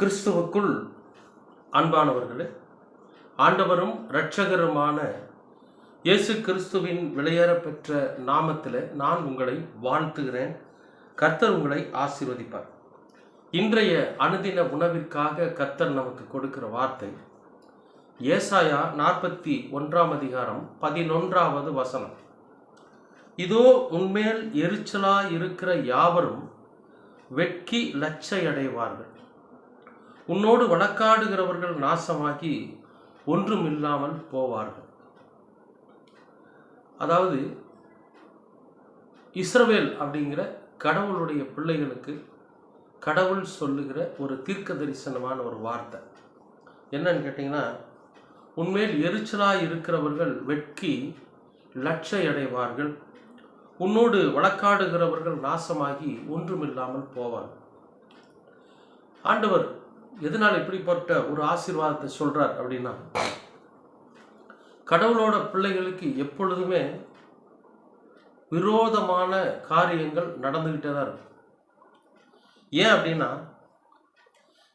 கிறிஸ்துவுக்குள் அன்பானவர்களே ஆண்டவரும் இரட்சகருமான இயேசு கிறிஸ்துவின் விலையேறப்பெற்ற நாமத்தில் நான் உங்களை வாழ்த்துகிறேன். கர்த்தர் உங்களை ஆசீர்வதிப்பார். இன்றைய அனுதின உணவிற்காக கர்த்தர் நமக்கு கொடுக்கிற வார்த்தை ஏசாயா நாற்பத்தி ஒன்றாம் அதிகாரம் பதினொன்றாவது வசனம். இதோ உன்மேல் எரிச்சலாக இருக்கிற யாவரும் வெட்கி லட்சையடைவார்கள். உன்னோடு வழக்காடுகிறவர்கள் நாசமாகி ஒன்றும் இல்லாமல் போவார்கள். அதாவது இஸ்ரவேல் அப்படிங்கிற கடவுளுடைய பிள்ளைகளுக்கு கடவுள் சொல்லுகிற ஒரு தீர்க்க தரிசனமான ஒரு வார்த்தை. என்னன்னு கேட்டிங்கன்னா உன்மேல் எரிச்சலாக இருக்கிறவர்கள் வெட்கி லட்சையடைவார்கள். உன்னோடு வழக்காடுகிறவர்கள் நாசமாகி ஒன்றுமில்லாமல் போவார்கள். ஆண்டவர் எதனால் இப்படிப்பட்ட ஒரு ஆசீர்வாதத்தை சொல்கிறார் அப்படின்னா கடவுளோட பிள்ளைகளுக்கு எப்பொழுதுமே விரோதமான காரியங்கள் நடந்துக்கிட்டே தான் இருக்கும். ஏன் அப்படின்னா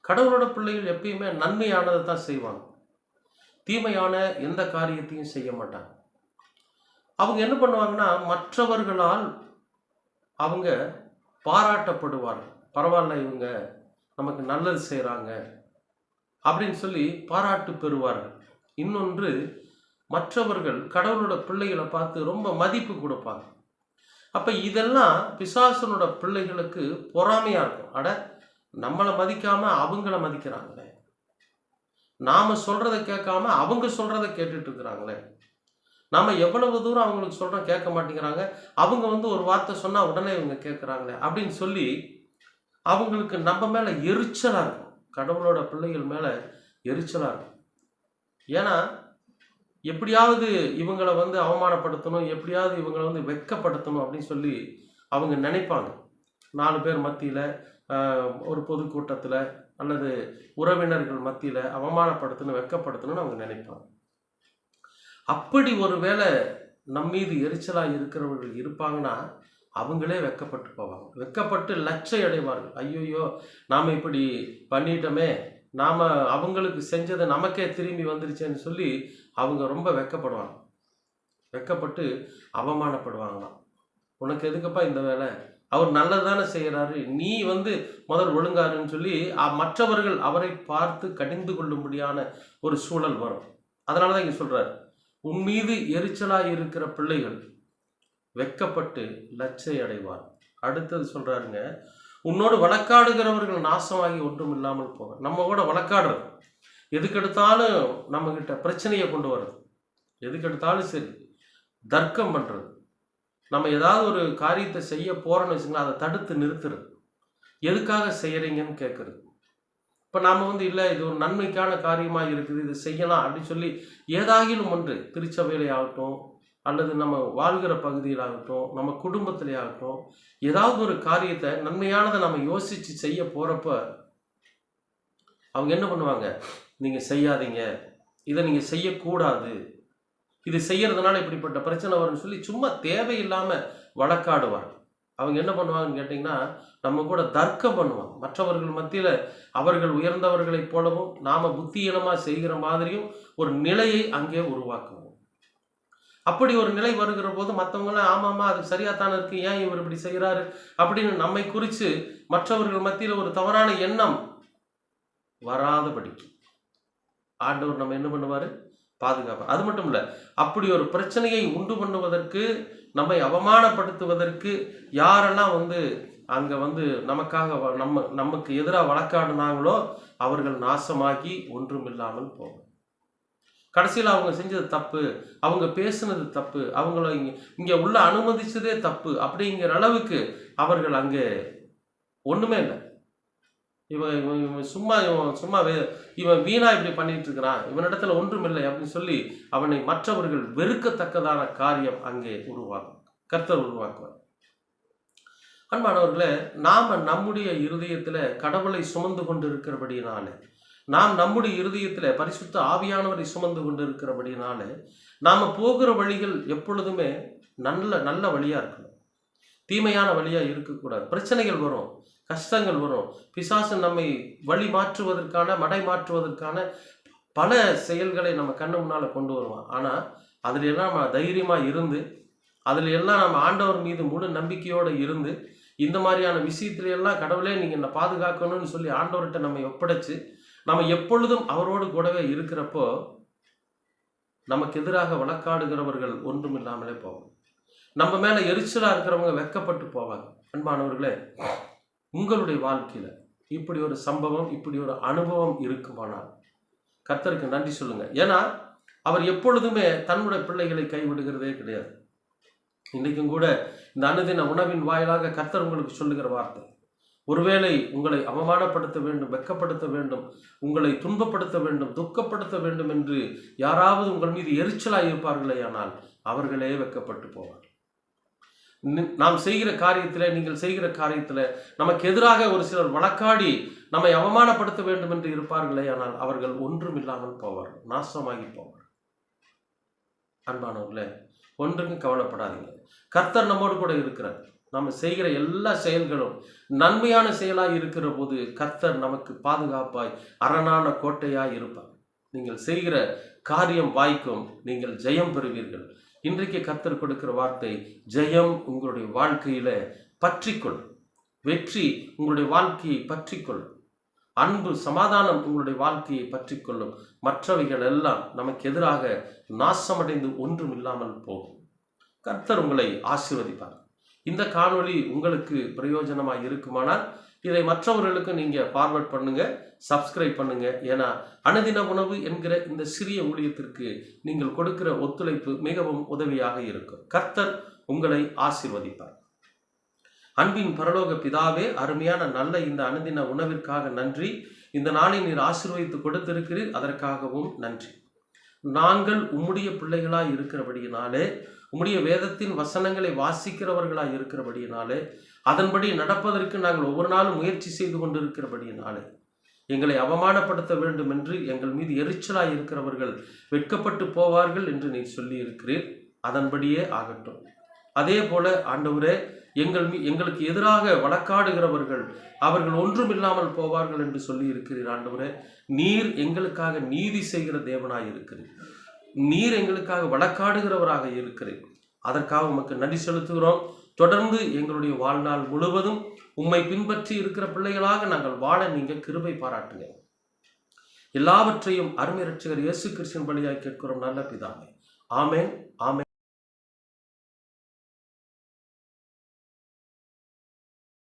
கடவுளோட பிள்ளைகள் எப்பயுமே நன்மையானதை தான் செய்வாங்க. தீமையான எந்த காரியத்தையும் செய்ய மாட்டாங்க. அவங்க என்ன பண்ணுவாங்கன்னா மற்றவர்களால் அவங்க பாராட்டப்படுவார்கள். பரவாயில்ல இவங்க நமக்கு நல்லது செய்கிறாங்க அப்படின்னு சொல்லி பாராட்டு பெறுவார்கள். இன்னொன்று மற்றவர்கள் கடவுளோட பிள்ளைகளை பார்த்து ரொம்ப மதிப்பு கொடுப்பாங்க. அப்போ இதெல்லாம் பிசாசனோட பிள்ளைகளுக்கு பொறாமையாக இருக்கும். அட நம்மளை மதிக்காமல் அவங்கள மதிக்கிறாங்களே. நாம் சொல்கிறத கேட்காம அவங்க சொல்கிறத கேட்டுட்டு இருக்கிறாங்களே. நாம் எவ்வளவு தூரம் அவங்களுக்கு சொல்கிறோம் கேட்க மாட்டேங்கிறாங்க. அவங்க வந்து ஒரு வார்த்தை சொன்னால் உடனே இவங்க கேட்குறாங்களே அப்படின்னு சொல்லி அவங்களுக்கு நம்ம மேலே எரிச்சலாக இருக்கும். கடவுளோட பிள்ளைகள் மேலே எரிச்சலாக இருக்கும். ஏன்னா எப்படியாவது இவங்களை வந்து அவமானப்படுத்தணும் எப்படியாவது இவங்களை வந்து வெட்கப்படுத்தணும் அப்படின்னு சொல்லி அவங்க நினைப்பாங்க. நாலு பேர் மத்தியில் ஒரு பொதுக்கூட்டத்தில் அல்லது உறவினர்கள் மத்தியில் அவமானப்படுத்தணும் வெட்கப்படுத்தணும்னு அவங்க நினைப்பாங்க. அப்படி ஒரு வேளை நம் மீது எரிச்சலாக இருக்கிறவர்கள் இருப்பாங்கன்னா அவங்களே வெக்கப்பட்டு போவாங்க வெக்கப்பட்டு லட்சை அடைவார்கள் ஐயோயோ நாம் இப்படி பண்ணிட்டோமே நாம் அவங்களுக்கு செஞ்சதை நமக்கே திரும்பி வந்துருச்சேன்னு சொல்லி அவங்க ரொம்ப வெக்கப்படுவாங்க. வெக்கப்பட்டு அவமானப்படுவாங்களாம். உனக்கு எதுக்கப்பா இந்த வேலை? அவர் நல்லது தானே செய்கிறாரு நீ வந்து முதல் ஒழுங்காருன்னு சொல்லி மற்றவர்கள் அவரை பார்த்து கடிந்து கொள்ளும்படியான ஒரு சூழல் வரும். அதனால தான் இங்கே சொல்கிறார் உன் மீது எரிச்சலாக இருக்கிற பிள்ளைகள் வெக்கப்பட்டு லச்சை அடைவார். அடுத்தது சொல்கிறாருங்க உன்னோடு வழக்காடுகிறவர்கள் நாசமாகி ஒன்றும் இல்லாமல் போக நம்ம கூட வழக்காடுறது. எதுக்கெடுத்தாலும் நம்மக்கிட்ட பிரச்சனையை கொண்டு வர்றது. எதுக்கெடுத்தாலும் சரி தர்க்கம் பண்ணுறது நம்ம ஏதாவது ஒரு காரியத்தை செய்ய போகிறோன்னு வச்சுங்களேன் அதை தடுத்து நிறுத்துறது. எதுக்காக செய்கிறீங்கன்னு கேட்குறது இப்போ நாம் வந்து இல்லை இது ஒரு நன்மைக்கான காரியமாக இருக்குது இது செய்யலாம் அப்படின்னு சொல்லி ஏதாகிலும் ஒன்று திருச்சபையிலே ஆகட்டும் அல்லது நம்ம வாழ்கிற பகுதியிலாகட்டும் நம்ம குடும்பத்திலே ஆகட்டும் ஏதாவது ஒரு காரியத்தை நன்மையானதை நம்ம யோசித்து செய்ய போகிறப்ப அவங்க என்ன பண்ணுவாங்க? நீங்கள் செய்யாதீங்க. இதை நீங்கள் செய்யக்கூடாது. இது செய்யறதுனால இப்படிப்பட்ட பிரச்சனை வரும்னு சொல்லி சும்மா தேவையில்லாமல் வழக்காடுவாங்க. அவங்க என்ன பண்ணுவாங்கன்னு கேட்டிங்கன்னா நம்ம கூட தர்க்கம் பண்ணுவாங்க. மற்றவர்கள் மத்தியில் அவர்கள் உயர்ந்தவர்களைப் போலவும் நாம் புத்தியீனமாக செய்கிற மாதிரியும் ஒரு நிலையை அங்கே உருவாக்குவோம். அப்படி ஒரு நிலை வருகிற போது மற்றவங்களாம் ஆமாமா அது சரியாத்தானே இருக்கு ஏன் இவர் இப்படி செய்கிறாரு அப்படின்னு நம்மை குறித்து மற்றவர்கள் மத்தியில் ஒரு தவறான எண்ணம் வராதபடிக்கு ஆண்டவர் நம்ம என்ன பண்ணுவார்? பாதுகாப்பார். அது மட்டும் இல்லை அப்படி ஒரு பிரச்சனையை உண்டு பண்ணுவதற்கு நம்மை அவமானப்படுத்துவதற்கு யாரெல்லாம் வந்து அங்கே வந்து நமக்காக வ- நம்ம நமக்கு எதிராக வழக்காடினாங்களோ அவர்கள் நாசமாகி ஒன்றும் இல்லாமல் போகும் கடைசியில் அவங்க செஞ்சது தப்பு அவங்க பேசுனது தப்பு அவங்கள இங்கே இங்கே உள்ள அனுமதிச்சதே தப்பு அப்படிங்கிற அளவுக்கு அவர்கள் அங்கே ஒன்றுமே இல்லை. இவன் இவன் இவன் சும்மா இவன் சும்மா வே- இவன் வீணா இப்படி பண்ணிட்டு இருக்கிறான் இவனிடத்துல ஒன்றும் இல்லை அப்படின்னு சொல்லி அவனை மற்றவர்கள் வெறுக்கத்தக்கதான காரியம் அங்கே உருவாகும் கர்த்தர் உருவாக்குவார். அன்பானவர்களே நாம் நம்முடைய இருதயத்தில் கடவுளை சுமந்து கொண்டு இருக்கிறபடினாலே நாம் நம்முடைய இருதயத்தில் பரிசுத்த ஆவியானவரை சுமந்து கொண்டு இருக்கிறபடியினாலே நாம் போகிற வழிகள் எப்பொழுதுமே நல்ல நல்ல வழியாக இருக்கணும். தீமையான வழியாக இருக்கக்கூடாது. பிரச்சனைகள் வரும் கஷ்டங்கள் வரும். பிசாசு நம்மை வழி மாற்றுவதற்கான மடை மாற்றுவதற்கான பல செயல்களை நம்ம கண்ணு முன்னால் கொண்டு வருவான். ஆனால் அதில் எல்லாம் நம்ம தைரியமாக இருந்து அதில் எல்லாம் நம்ம ஆண்டவர் மீது முழு நம்பிக்கையோடு இருந்து இந்த மாதிரியான விஷயத்துல எல்லாம் கடவுளே நீங்கள் என்னை பாதுகாக்கணும்னு சொல்லி ஆண்டவர்கிட்ட நம்ம ஒப்படைச்சு நம்ம எப்பொழுதும் அவரோடு கூடவே இருக்கிறப்போ நமக்கு எதிராக வழக்காடுகிறவர்கள் ஒன்றும் இல்லாமலே போவாங்க. நம்ம மேல எரிச்சலா இருக்கிறவங்க வெக்கப்பட்டு போவாங்க. அன்பானவர்களே உங்களுடைய வாழ்க்கையில இப்படி ஒரு சம்பவம் இப்படி ஒரு அனுபவம் இருக்குமானால் கர்த்தருக்கு நன்றி சொல்லுங்க. ஏன்னா அவர் எப்பொழுதுமே தன்னுடைய பிள்ளைகளை கைவிடுகிறதே கிடையாது. இன்றைக்கும் கூட இந்த அனுதின உணவின் வாயிலாக கர்த்தர் உங்களுக்கு சொல்லுகிற வார்த்தை ஒருவேளை உங்களை அவமானப்படுத்த வேண்டும் வெட்கப்படுத்த வேண்டும் உங்களை துன்பப்படுத்த வேண்டும் துக்கப்படுத்த வேண்டும் என்று யாராவது உங்கள் மீது எரிச்சலாக இருப்பார்களே ஆனால் அவர்களே வெக்கப்பட்டு போவார் நாம் செய்கிற காரியத்தில் நீங்கள் செய்கிற காரியத்தில் நமக்கு எதிராக ஒரு சிலர் வழக்காடி நம்மை அவமானப்படுத்த வேண்டும் என்று இருப்பார்களே ஆனால் அவர்கள் ஒன்றும் இல்லாமல் போவார் நாசமாகி போவார் அன்பானவர்களே ஒன்றுக்கும் கவலைப்படாதீங்க. கர்த்தர் நம்மோடு கூட இருக்கிறார். நம்ம செய்கிற எல்லா செயல்களும் நன்மையான செயலாக இருக்கிற போது கர்த்தர் நமக்கு பாதுகாப்பாய் அரணான கோட்டையாக இருப்பார். நீங்கள் செய்கிற காரியம் வாய்க்கும் நீங்கள் ஜெயம் பெறுவீர்கள். இன்றைக்கு கர்த்தர் கொடுக்கிற வார்த்தை ஜெயம் உங்களுடைய வாழ்க்கையில பற்றிக்கொள். வெற்றி உங்களுடைய வாழ்க்கையை பற்றிக்கொள். அன்பு சமாதானம் உங்களுடைய வாழ்க்கையை பற்றிக்கொள்ளும். மற்றவைகள் எல்லாம் நமக்கு எதிராக நாசமடைந்து ஒன்றும் இல்லாமல் போகும். கர்த்தர் உங்களை ஆசீர்வதிப்பார். இந்த காணொளி உங்களுக்கு பிரயோஜனமாக இருக்குமானால் இதை மற்றவர்களுக்கு நீங்கள் ஃபார்வர்ட் பண்ணுங்கள் சப்ஸ்கிரைப் பண்ணுங்கள் ஏன்னா அனுதின உணவு என்கிற இந்த சிறிய ஊழியத்திற்கு நீங்கள் கொடுக்கிற ஒத்துழைப்பு மிகவும் உதவியாக இருக்கும். கர்த்தர் உங்களை ஆசிர்வதிப்பார். அன்பின் பரலோக பிதாவே அருமையான நல்ல இந்த அனுதின உணவிற்காக நன்றி. இந்த நாளை நீர் ஆசீர்வதித்து கொடுத்திருக்கிறீர் அதற்காகவும் நன்றி. நாங்கள் உம்முடைய பிள்ளைகளாக இருக்கிறபடியினாலே உம்முடைய வேதத்தின் வசனங்களை வாசிக்கிறவர்களாக இருக்கிறபடியினாலே அதன்படி நடப்பதற்கு நாங்கள் ஒவ்வொரு நாளும் முயற்சி செய்து கொண்டிருக்கிறபடியினாலே எங்களை அவமானப்படுத்த வேண்டும் என்று எங்கள் மீது எரிச்சலாய் இருக்கிறவர்கள் வெட்கப்பட்டு போவார்கள் என்று நீ சொல்லி இருக்கிறீர் அதன்படியே ஆகட்டும். அதே போல ஆண்டவரே எங்கள் எங்களுக்கு எதிராக வழக்காடுகிறவர்கள் அவர்கள் ஒன்றும் இல்லாமல் போவார்கள் என்று சொல்லி இருக்கிறீர் ஆண்டவரே நீர் எங்களுக்காக நீதி செய்கிற தேவனாய் இருக்கிறீர். நீர் எங்களுக்காக வழக்காடுகிறவராக இருக்கிறீர் அதற்காக உமக்கு நன்றி செலுத்துகிறோம். தொடர்ந்து எங்களுடைய வாழ்நாள் முழுவதும் உம்மை பின்பற்றி இருக்கிற பிள்ளைகளாக நாங்கள் வாழ நீங்கள் கிருபை பாராட்டுங்க. எல்லாவற்றையும் அருமை ரட்சகர் இயேசு கிறிஸ்தின் வழியாய் கேட்கிறோம். நல்ல பிதாமே ஆமேன்.